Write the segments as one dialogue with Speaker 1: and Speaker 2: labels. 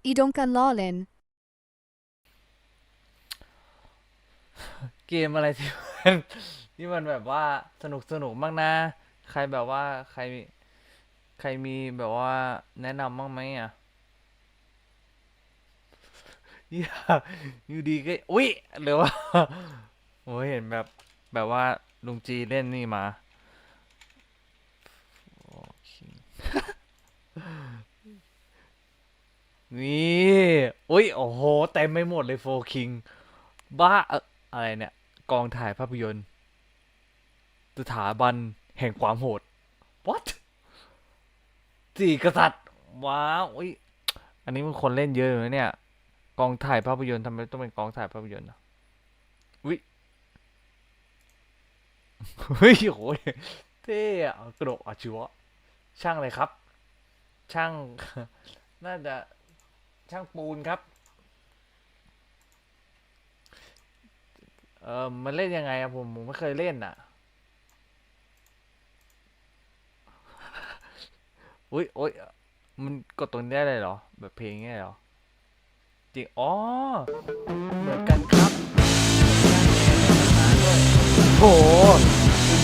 Speaker 1: Idong ka lawlin.
Speaker 2: เกมอะไรที่มันที่มันแบบว่าสนุกสนุกมากนะ ใครแบบว่าใครมีใครมีแบบว่าแนะนำบ้างไหมอะอย่าอยู่ดีก็อุ๊ยหรือว่าโอ้ยเห็นแบบแบบว่าลุงจีเล่นนี่มาโอเค นี่อุ้ยโอ้โหเต็มไปหมดเลยโฟคิงบ้าอะไรเนี่ยกองถ่ายภาพยนตร์สถาบันแห่งความโหด what สี่กษัตริย์ว้าวอุ้ยอันนี้มันคนเล่นเยอะอยู่นะเนี่ย กองถ่ายภาพยนตร์ทำไมต้องเป็นกองถ่ายภาพยนตร์อะอุ้ยเฮ้ยโหยเท่กระโดดอาชีวะช่างอะไรครับ ช่าง น่าจะ ช่างปูนครับ เออมันเล่นยังไงอะผมผมไม่เคยเล่นอะอุ้ยโอ้ยมันกดตรงนี้ได้เลยเหรอ แบบเพลงเงี้ยเหรอ จริง อ๋อ เหมือนกันครับโอ้โห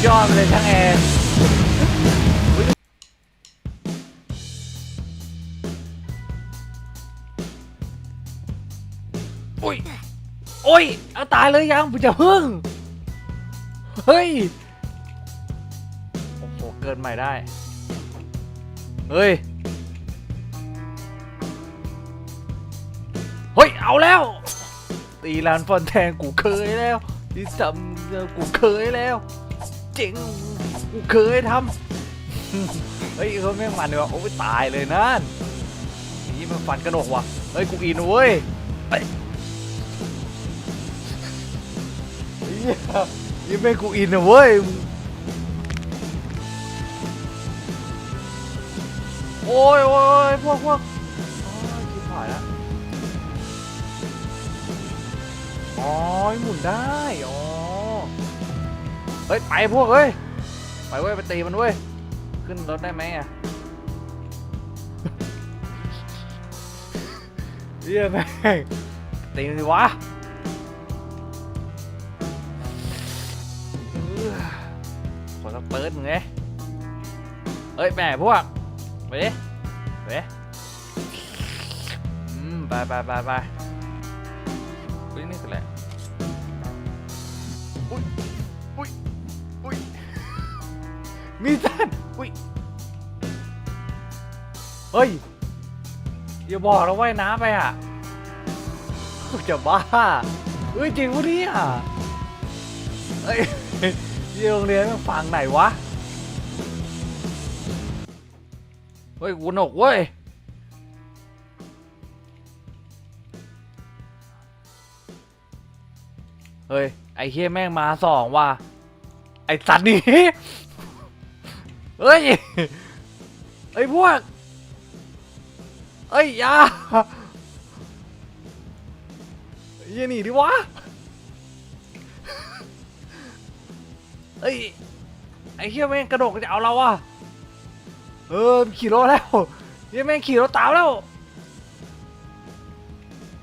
Speaker 2: ยอดไปเลยช่างแอร์ อุ้ยโอ้ยเอาตายเลยยังผมจะพึ่งเฮ้ยโอ้โหเกินใหม่ได้ เฮ้ย เฮ้ย เอาแล้ว ตีลานฟอนแทงกูเคยแล้วที่ทำกูเคยแล้ว เจ๋งกูเคยทำเฮ้ยเขาแม่งมันเลยว่ะโอ้ยตายเลยนั่นนี่มันฟันกระหนกว่ะเฮ้ยกูอินเว้ย เฮ้ยเหี้ยนี่แม่งกูอินนะเว้ย โอ้ยโอ้ยพวกพวกโอ้ยชิบหายแล้วอ๋อหมุนได้ อ๋อ เฮ้ย ไปพวกเฮ้ย ไปเว้ย ไปตีมันเว้ย ขึ้นรถได้ไหมอะเยี่ยแม่งตีมันสิวะ ปิดมึงไงเอ้ยแม่พวกไปดิไปดิอืมไปไปไปไปอุ้ยนี่คืออะไรอุ้ยอุ้ยอุ้ยมีสัตว์อุ้ยเฮ้ยอย่าบอกนะว่ายน้ำไปอะจะบ้าเฮ้ยจริงวะเนี่ยเฮ้ย ที่โรงเรียนมันฝั่งไหนวะ เฮ้ยกูหนกเว้ย เฮ้ย ไอ้เฮียแม่งมาสองว่ะ ไอ้สัตว์นี่ เฮ้ย ไอ้พวก เอ้ยยาเฮียหนีดิวะ เอ้ย ไอ้เหี้ยแม่งกระโดดจะเอาเราอะ เออขี่รถแล้วเหี้ยแม่งขี่รถตามแล้ว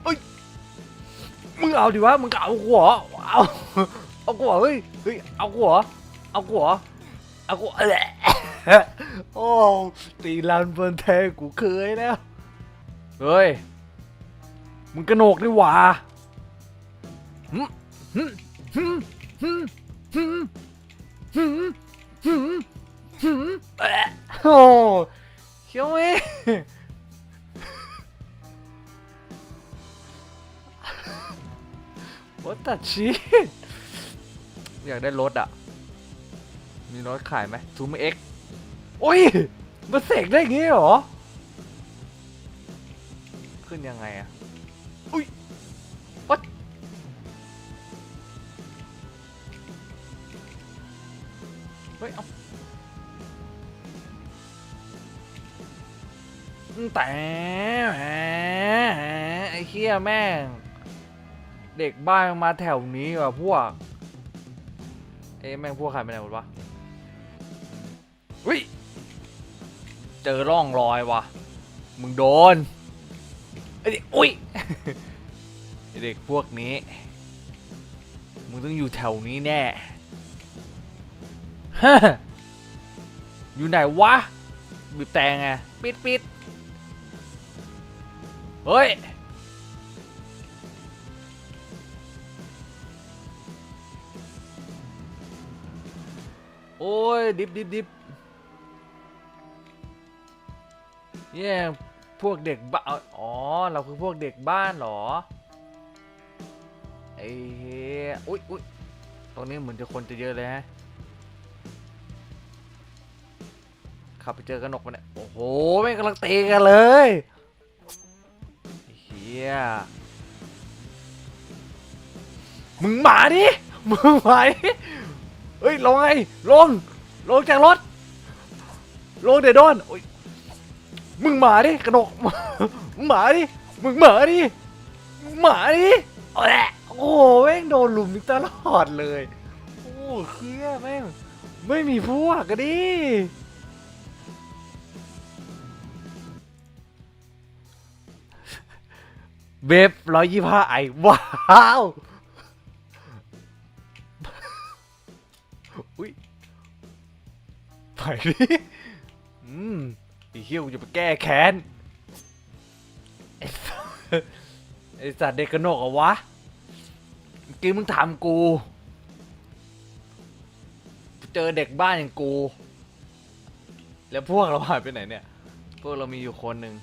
Speaker 2: เฮ้ย มึงเอาดิวะ มึงเอากูเหรอเอา เอากูเหรอเฮ้ย เฮ้ย เอากูเหรอเอากูเหรอเอากูอเลรโอ้ตีลันเฟินแทงกูเคยแล้ว เฮ้ย มึงกระโหนกดิวะา Hmm? Hmm? Hmm? โอ้เขียวเว้ย What the shit อยากได้รถอะ มีรถขายไหมซูมเอ็กโอ้ยมันเสกได้ย่างงี้เหรอ ขึ้นยังไงอะ อุ้ย ฮ้ยเอาแต่แหไอ้เคี้ยแม่ง เด็กบ้านมาแถวนี้ว่ะพวก เอ้แม่งพวกใครไปไหนหมดวะวิเจอร่องรอยว่ะ มึงโดนไอ้เด็กอุ้ยเด็กพวกนี้ มึงต้องอยู่แถวนี้แน่ อยู่ไหนวะบีบแต่ไงปิดปิดเฮ้ย โอ้ย ดิบดิบดิบเนี่ยพวกเด็กบ้านอ๋อ เราคือพวกเด็กบ้านเหรอ ไอ้เหี้ยอุ๊ยอุ๊ยตรงนี้เหมือนจะคนจะเยอะเลยฮะ ขับไปเจอกระหนกมันเนี่ยโอ้โหแม่งกำลังตีกันเลยเฮียมึงมาดิมึงมาดิเฮ้ยลงไงลงลงจากรถลงเดี๋ยวโดนโอ้ยมึงมาดิกระหนกมึงมาดิมึงมาดิมึงมาดิเอาแหละโอ้โหแม่งโดนลุมตลอดเลยโอ้เครียแม่งไม่มีพวกกันดิ เว็บร้อยยี่ห้าไอว้าว อุ้ยไปดิอืมไอ้เหี้ยกูจะไปแก้แค้น ไอ้สัสไอ้สัตว์เด็กกระหนกเหรอวะเมื่อกี้มึงถามกู เจอเด็กบ้านอย่างกู แล้วพวกเราหายไปไหนเนี่ย พวกเรามีอยู่คนหนึ่ง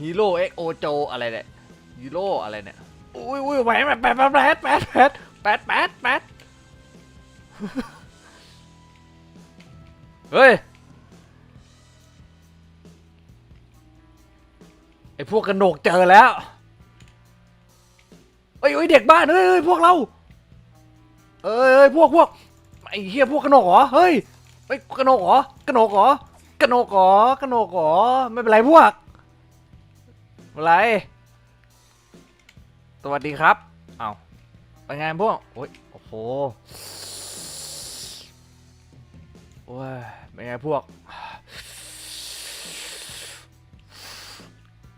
Speaker 2: ฮีโร่เอ็กโอโจอะไรเนี่ยฮีโร่อะไรเนี่ยอุ้ยอุ้ยแหวนแปดแปดแปดแปดแปดแปดแปดแปดเฮ้ยไอพวกกระโหนกเจอแล้วเอ้ยเอ้ยเด็กบ้านเฮ้ยเฮ้ยพวกเราเอ้ยพวกพวกไอเฮียพวกกระโหนกเหรอเฮ้ยเฮ้กระโหนกเหรอกระโหนกเหรอกระโหนกเหรอกระโหนกเหรอไม่เป็นไรพวก อะไรสวัสดีครับ เอาไปไงพวก โอ้ย โอ้โหโอ้ยเป็นไงพวก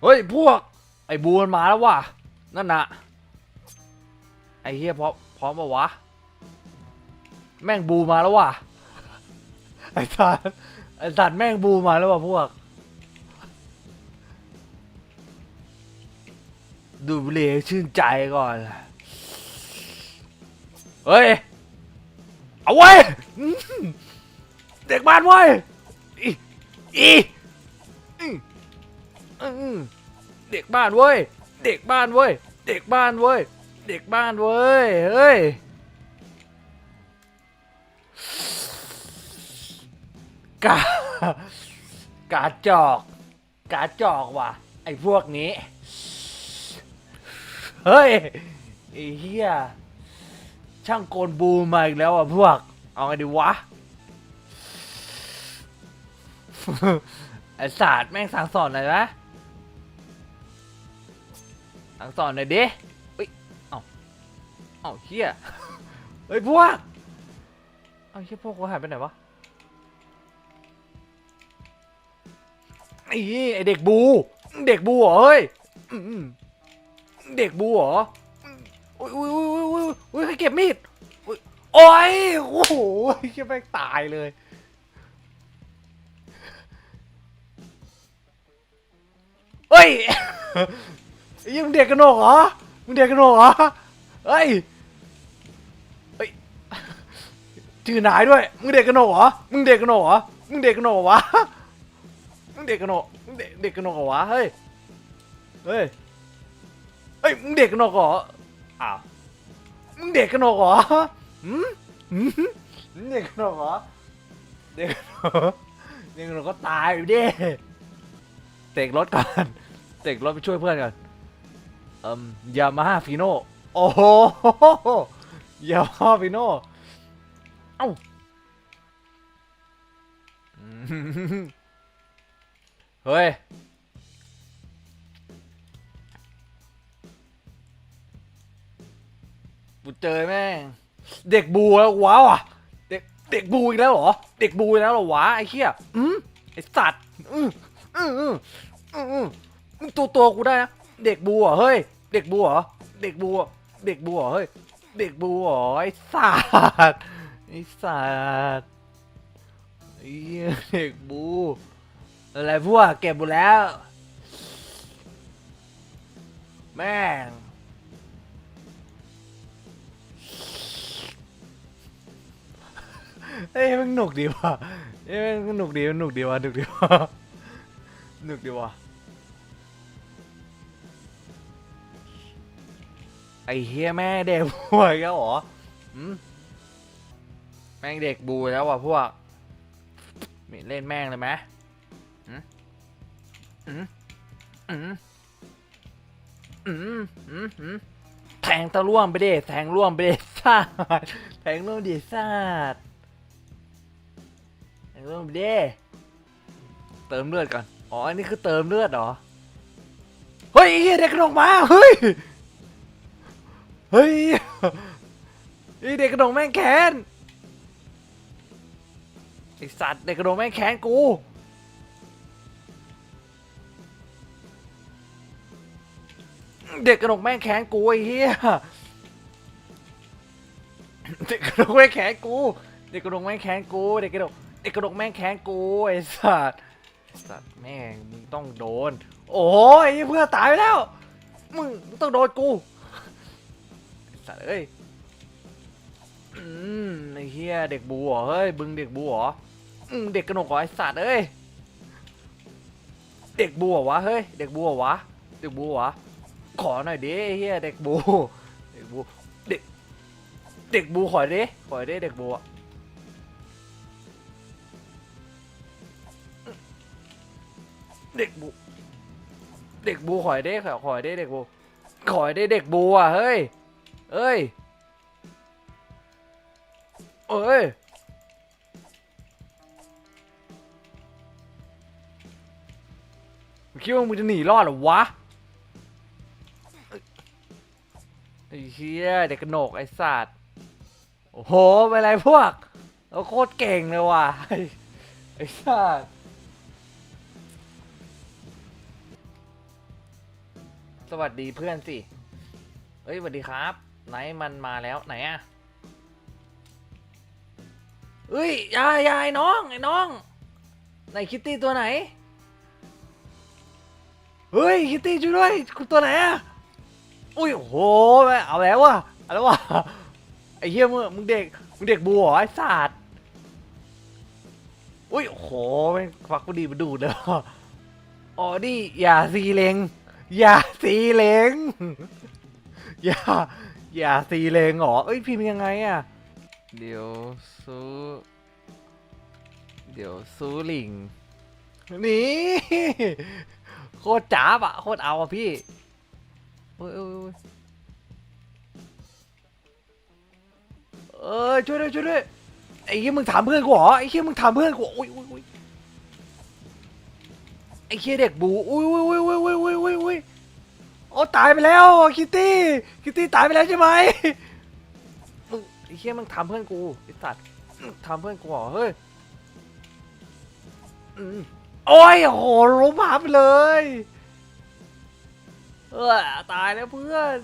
Speaker 2: เฮ้ย พวก ไอ้บูมันมาแล้วว่ะ นั่นน่ะ ไอ้เฮียพร้อมพร้อมปะวะ แม่งบูมาแล้วว่ะ ไอ้สัตว์ไอ้สัตว์แม่งบูมาแล้วว่ะพวก ดูดบุหรี่ให้ชื่นใจก่อน เฮ้ย เอาไว้ยเด็กบ้านเว้ยอีอีอื้ออื้อเด็กบ้านเว้ย เด็กบ้านเว้ย เด็กบ้านเว้ย เด็กบ้านเว้ย เฮ้ย กากาจอก กาจอกว่ะ ไอ้พวกนี้ เฮ้ยไอ้เหี้ยช่างโกนบูมาอีกแล้วอะพวก เอาไงดีวะ ไอศาสตร์แม่งสั่งสอนหน่อยนะสั่งสอนหน่อยดิเฮ้ยเอ้าเอ้าเหี้ยเฮ้ยพวก เอ้าเหี้ยพวกกูหายไปไหนวะไอ้ไอเด็กบู เด็กบูเหรอเฮ้ย เด็กบูเหรออุ้ยอุ้ยอุ้ยอุ้ยอุ้ยใครเก็บมีดโอ้ยโอ้โหแค่แม่งตายเลย เฮ้ยยี่มึงเด็กกระโหนกเหรอมึงเด็กกระโหนกเหรอเฮ้ยเฮ้ยชื่อนายด้วย มึงเด็กกระโหนกเหรอมึงเด็กกระโหนกเหรอมึงเด็กกระโหนกเหรอวะ มึงเด็กกระโหนกมึงเด็กเด็กกระโหนกเหรอวะ เฮ้ย เฮ้ย เฮ้ยมึงเด็กกระหนกเหรออ้าวมึงเด็กกระหนกเหรอหืมหืมมึงเด็กกระหนกเหรอเด็กกระหนกเด็กกระหนกก็ตายอยู่ดิเตกรถก่อนเตกรถไปช่วยเพื่อนก่อนเอ่มยามาฮ่าฟีโน่โอ้โหยามาฮ่าฟีโน่เอ้าอืมเฮ้ย กูเจอแม่งเด็กบูแล้วว้าวอะเด็กเด็กบูอีกแล้วเหรอ เด็กบูอีกแล้วเหรอวะไอ้เหี้ยอืมไอ้สัตว์อืมอืมอืมอืมอืมมึงตัวตัวกูได้นะเด็กบูเหรอเฮ้ย เด็กบูเหรอเด็กบูเหรอเด็กบูเหรอเฮ้ยเด็กบูเหรอไอ้สัตว์ไอ้สัตว์ไอ้เหี้ยเด็กบูอะไรพวกเก็บหมดแล้ว แม่ง เอ้ยมันหนุกดีว่ะเอ้ยมันหนุกดีมันหนุกดีว่ะหนุกดีว่ะหนุกดีว่ะไอ้เฮียแม่เด็กบูอีกแล้วเหรออืมแม่งเด็กบูแล้วว่ะพวกมีเล่นแม่งเลยไหมอืมอืมอืมอืมอืมอืมแทงตะล่วมไปเด้แทงร่วมไปเด้ซาดแทงร่วมดิซาด เริ่มเด้เติมเลือดก่อน อ๋อ อันนี้คือเติมเลือดเหรอ เฮ้ยเด็กกระดกมา เฮ้ย เฮ้ยไอเด็กกระดกแม่งแค้นไอสัตว์เด็กกระดกแม่งแค้นกูเด็กกระดกแม่งแค้นกูไอ้เหี้ยเด็กกระดกแม่งแค้นกู เด็กกระดกแม่งแค้นกู เด็กกระดก ไอ้กระดกแม่งแค้นกูไอ้สัตว์สัตว์แม่งมึงต้องโดน โอ้ยเพื่อนตายไปแล้ว มึงต้องโดนกูสัตว์เอ้ยอืมไอ้เฮียเด็กบูเหรอเฮ้ยบึงเด็กบูเหรออืมเด็กกระหนกเหรอไอ้สัตว์เอ้ยเด็กบูเหรอวะเฮ้ยเด็กบูเหรอวะเด็กบูเหรอขอหน่อยดิไอ้เฮียเด็กบูเด็กบูเด็กเด็กบูขอดิขอดิเด็กบูอะ เด็กบู เด็กบูขอยได้ขอขอยได้เด็กบูขอยได้เด็กบูอะเฮ้ยเอ้ยเอ้ยคิดว่ามึงจะหนีรอดเหรอวะไอ้เหี้ยเด็กกระโหนกไอ้สัตว์โอ้โหเป็นไรพวกเราโคตรเก่งเลยว่ะไอ้ไอ้สัตว์ วัสดีเพื่อนสิเอ้ยสวัสดีครับ ไหนมันมาแล้วไหนอะเอ้ยยายยายน้องไอ้น้องไหนคิตตี้ตัวไหนเฮ้ยคิตตี้ช่วยด้วยคุณตัวไหนอะอุ้ยโหเอาแล้ววะเอาแล้ววะไอ้เหี้ยมึงมึงเด็กมึงเด็กบัวเหรอไอ้สัตว์อุ้ยโหแม่งฟักพอดีมาดูดเลยวะอ๋อนี่อย่าซีเลง อย่าสีเลงอย่า อย่าสีเลงเหรอ เอ้ยพิมพ์ยังไงอะเดี๋ยวซูเดี๋ยวซูหลิง นี่โคตรจ้าบอะโคตรเอาอะพี่โอ้ยโอ้ยโอ้ยเออช่วยด้วยช่วยด้วยไอ้เหี้ยมึงถามเพื่อนกูเหรอไอ้เหี้ยมึงถามเพื่อนกูอุ้ยอุ้ยอุ้ย อ้เหี้ยเด็กบูอุ้ยอุ้ยอุ้ยอุ้ยอุ้ยอุ้ยอุ้ยอุ้ยโอ้ตายไปแล้วคิตตี้คิตตี้ตายไปแล้วใช่ไหมมึงไอ้เหี้ยมึงถามเพื่อนกูไอ้สัตว์ถามเพื่อนกูเหรอเฮ้ยอืมโอ้ยโอ้โหล้มหาไปเลยเออตายแล้วเพื่อน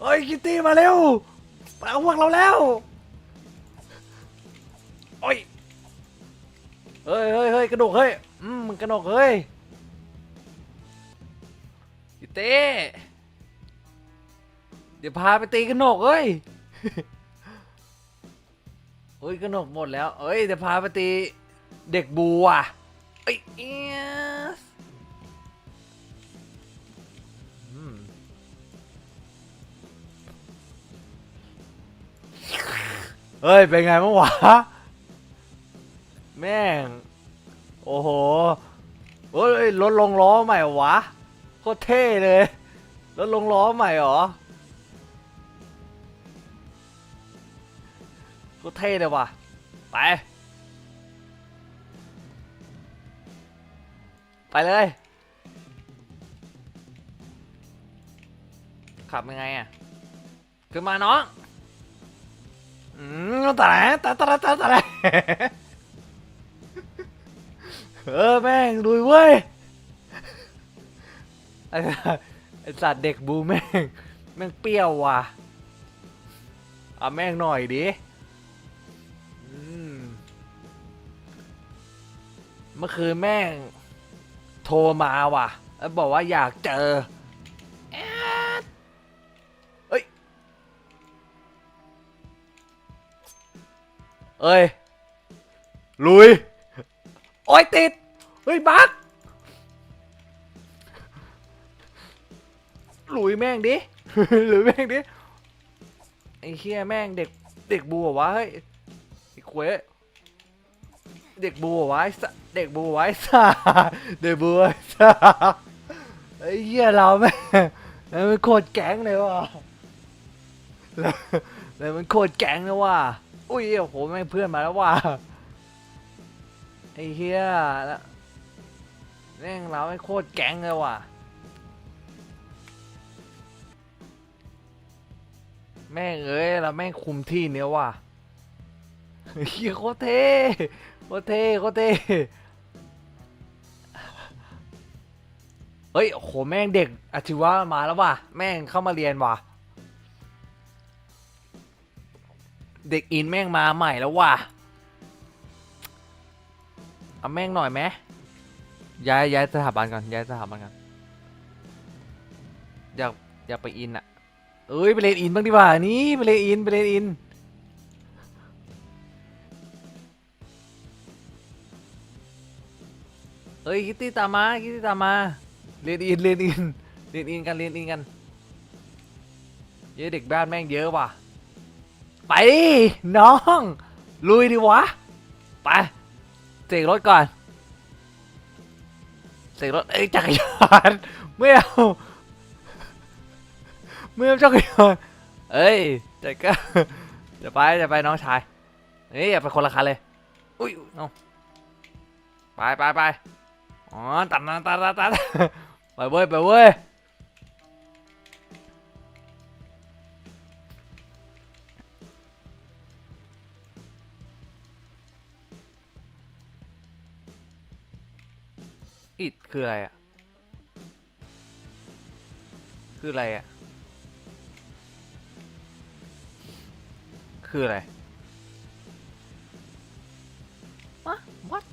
Speaker 2: เฮ้ยคิตตี้มาเร็วมาเอาพวกเราแล้วโอ้ย เฮ้ยเฮ้ยเฮ้ยกระดกเฮ้ยอืมมึงกระดกเฮ้ยพี่เต้เดี๋ยวพาไปตีกระหนกเฮ้ยเฮ้ยกระหนกหมดแล้วเอ้ยเดี๋ยวพาไปตีเด็กบูอะเอ้ยเอี๊ยสเฮ้ยเป็นไงบ้างวะ แม่ง โอ้โหเฮ้ยรถลงล้อใหม่วะโคตรเท่เลยรถลงล้อใหม่เหรอโคตรเท่เลยว่ะไป ไปเลย ขับยังไงอะขึ้นมาน้องอืมตะแหลตะตะตะตะตะแหล เออแม่งดุยเว้ยไอ้สัสไอ้สัตว์เด็กบูแม่งแม่งเปรี้ยวว่ะเอาแม่งหน่อยดิเมื่อคืนแม่ง โทรมาว่ะ แล้วบอกว่าอยากเจอแอดเอ้ย เอ้ย ลุย โอ้ยติด เฮ้ยบักหลุยแม่งดิหรือแม่งดิ ไอ้เฮียแม่งเด็กเด็กบูเหรอวะเฮ้ยไอ้ควยเด็กบูเหรอวะไอ้เด็กบูเหรอวะไอ้สัสเด็กบูไอ้สัสไอ้เฮียเราแม่งแล้วมันโคตรแก๊งเลยว่ะแล้วแล้วมันโคตรแก๊งเลยว่ะอุ้ยโอ้โหแม่งเพื่อนมาแล้วว่ะ ไอ้เฮียแล้วแม่งเราไม่งโคตรแก๊งเลยว่ะ แม่งเอ้ยเราแม่งคุมที่เนี้ยว่ะเฮียโคตรเท่โคตรเท่โคตรเท่เฮ้ยโอ้โหแม่งเด็กอาชีวะมาแล้วว่ะ แม่งเข้ามาเรียนว่ะ เด็กอินแม่งมาใหม่แล้วว่ะ เอาแม่งหน่อยไหมย้ายย้ายสถาบันก่อนย้ายสถาบันก่อนอยากอยากไปอินอะเอ้ยไปเล่นอินบ้างดีกว่านี่ไปเล่นอินไปเล่นอินเฮ้ยคิตตี้ตามมาคิตตี้ตามมาเล่นอินเล่นอินเล่นอินกันเล่นอินกันเยอะเด็กบ้านแม่งเยอะว่ะไปน้องลุยดิวะไป เสกรถก่อน เสกรถเอ้ยจักรยานไม่เอาเมื่อเจ้าก็ยอนเอ้ยจะก็จะไปจะไปน้องชายเฮ้ยอย่าไปคนละคันเลยอุ้ยเอาไปไปไปอ๋อตัดนะตัดตัดตัดไปเว้ยไปเว้ย อิดคืออะไรอะคืออะไรอะคืออะไรวะ what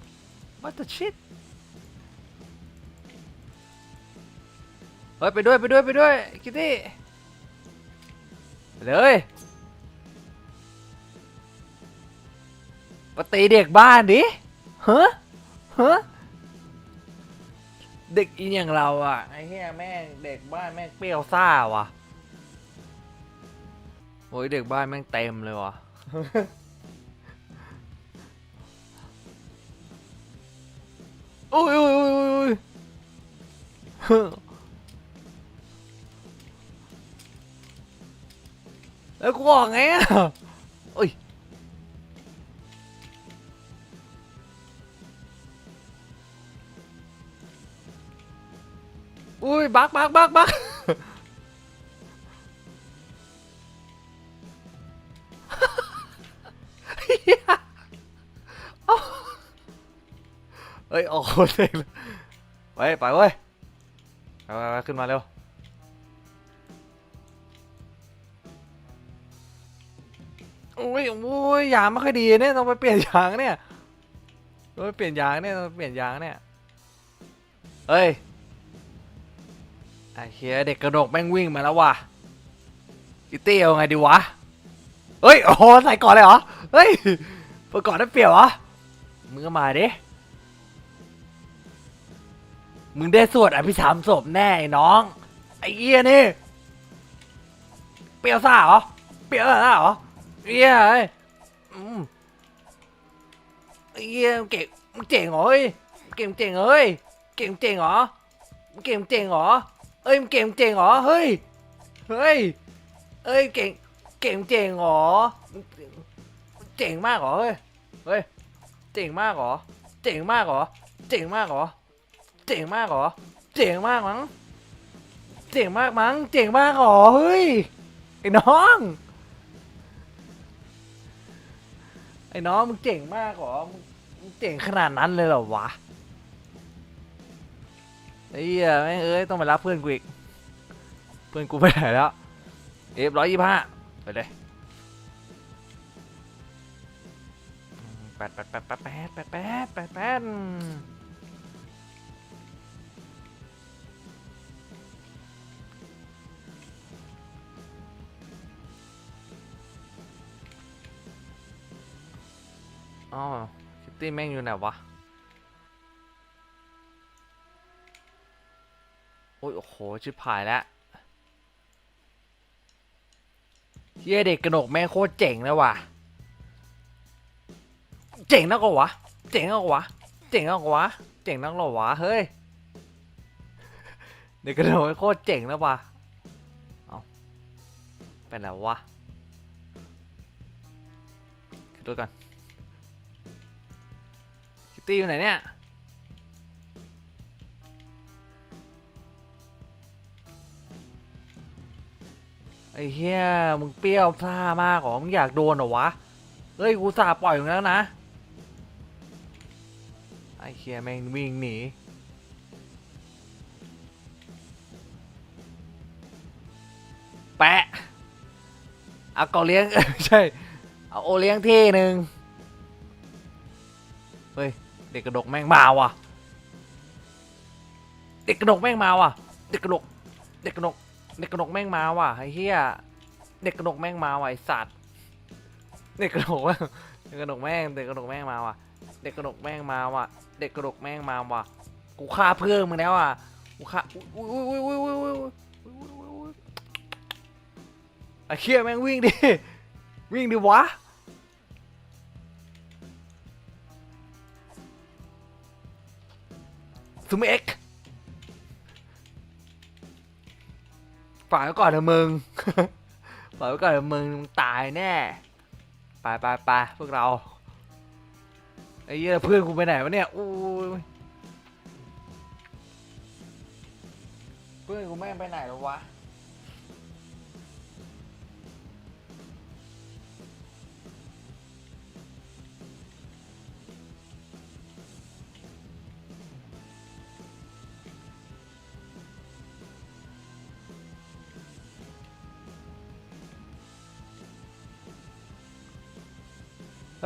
Speaker 2: what the shit เฮ้ย ไปด้วยไปด้วยไปด้วยคิตตี้ไปเลยมาตีเด็กบ้านดิฮะฮะ เด็กอินอย่างเราอะไอ้เหี้ยแม่งเด็กบ้านแม่งเปรี้ยวซ่าว่ะโอ้ยเด็กบ้านแม่งเต็มเลยว่ะ โอ้ยโอ้ยโอ้ยโอ้ยแล้วกูออกไงอะโอ้ย อุ้ยบักบักบักบักเฮ้ยออกคนเองเลยไปไปเว้ยไปไปขึ้นมาเร็วโอ้ยโอ้ยยางไม่ค่อยดีเนี่ยต้องไปเปลี่ยนยางเนี่ยต้องไปเปลี่ยนยางเนี่ยต้องไปเปลี่ยนยางเนี่ยเฮ้ย ไอ้เฮียเด็กกระดกแม่งวิ่งมาแล้วว่ะอิตี้เอาไงดีวะ เฮ้ย โอ้โหใส่ก่อนเลยเหรอ เฮ้ยเปิดก่อนได้เปรียบเหรอ มึงก็มาดิ มึงได้สวดอภิสามศพแน่ไอ้น้อง ไอ้เอี้ยนี่ เปรี้ยวซ่าเหรอ เปรี้ยวซ่าเหรอเอี้ยเอ้ยอืมไอ้เอี้ยเก่งมึงเจ๋งเหรอเฮ้ยเก่งเจ๋งเหรอเฮ้ยเก่งเจ๋งเหรอเก่งเจ๋งเหรอ เอ้ยมึงเก่งเจ๋งเหรอเฮ้ยเฮ้ยเอ้ยเก่งเก่งเจ๋งเหรอเจ๋งมากเหรอเฮ้ยเฮ้ยเจ๋งมากเหรอเจ๋งมากเหรอเจ๋งมากเหรอเจ๋งมากเหรอเจ๋งมากมั้งเจ๋งมากมั้งเจ๋งมากเหรอเฮ้ยไอ้น้องไอ้น้องมึงเจ๋งมากเหรอมึงเจ๋งขนาดนั้นเลยเหรอวะ ไอ้เหี้ยแม่งเอ้ยต้องไปรับเพื่อนกูอีก เพื่อนกูไปไหนแล้ว เอฟร้อยยี่ห้าไปเลยแปดแปดแปดแปดแปดแปดแปดแปดแปดอ๋อคิตตี้แม่งอยู่ไหนวะ อ้ยโอ้โห ชิบหายแล้วเฮียเด็กกระหนกแม่โคตรเจ๋งเลยว่ะ เจ๋งนักกว่าวะ เจ๋งนักกว่าวะ เจ๋งนักกว่าวะ เจ๋งนักหรอวะ เฮ้ย เด็กกระหนกแม่โคตรเจ๋งแล้วว่ะ เอาเป็นไรวะคิดดูกันคิตตี้อยู่ไหนเนี่ย ไอ้เหี้ยมึงเปรี้ยวซ่ามากหรอมึงอยากโดนเหรอวะ เฮ้ยกูสาปล่อยมึงแล้วนะ ไอ้เหี้ยแม่งวิ่งหนีแปะเอากอเลี้ยงใช่ เอาโอเลี้ยงที่หนึ่งเฮ้ย เด็กกระดกแม่งมาว่ะ เด็กกระดกแม่งมาว่ะ เด็กกระดก เด็กกระดก เด็กกระดกแม่งมาว่ะไอ้เหี้ยเด็กกระดกแม่งมาว่ะไอ้สัตว์เด็กกระดกแม่งเด็กกระดกแม่งเด็กกระดกแม่งมาว่ะเด็กกระดกแม่งมาว่ะเด็กกระดกแม่งมาว่ะกูฆ่าเพื่อนมึงแล้วอะกูฆ่าอุ้ยอุ้ยอุ้ยอุ้ยอุ้ยอุ้ยไอ้เหี้ยแม่งวิ่งดิวิ่งดิวะซูมเอ็ก ฝากไว้ก่อนเถอะมึง ฝากไว้ก่อนเถอะมึงมึงตายแน่ ไปไปไปพวกเราไอ้เหี้ยเพื่อนกูไปไหนวะเนี่ยอู้ยเพื่อนกูแม่งไปไหนแล้ววะ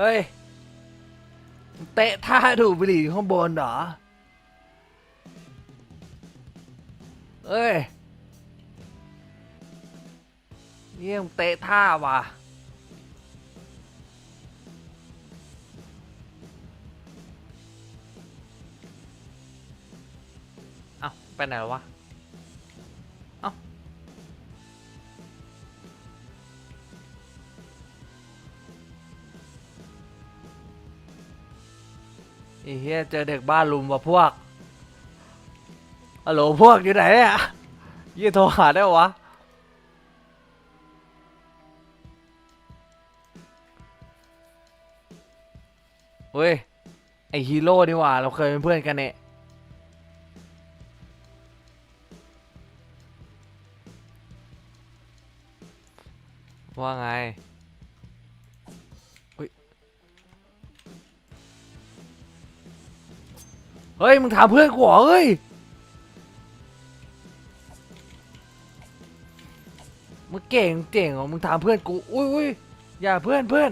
Speaker 2: เฮ้ย เตะท่าดูดบุหรี่อยู่ข้างบนเหรอ เอ้ยเยี่ยมงเตะท่าว่ะ เอ้า ไปไหนแล้ววะ อ้เฮียเจอเด็กบ้านลุมว่ะพวกฮัลโหลพวกอยู่ไหนเนี่ยยี่โทรหาได้วะเฮ้ยไอฮีโร่นี่ว่าเราเคยเป็นเพื่อนกันเนี่ย เฮ้ย มึงถามเพื่อนกูเหรอเฮ้ย มึงเก่งเจ๋งเหรอมึงถามเพื่อนกู อุ้ยอุ้ยอย่าเพื่อนเพื่อน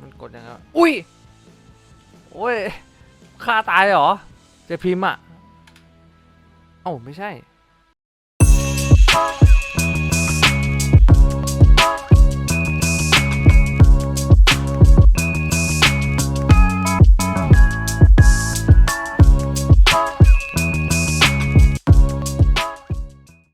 Speaker 2: มันกดยังไงวะอุ้ย โอ้ยฆ่าตายเลยเหรอจะพิมพ์อะ เอ้าไม่ใช่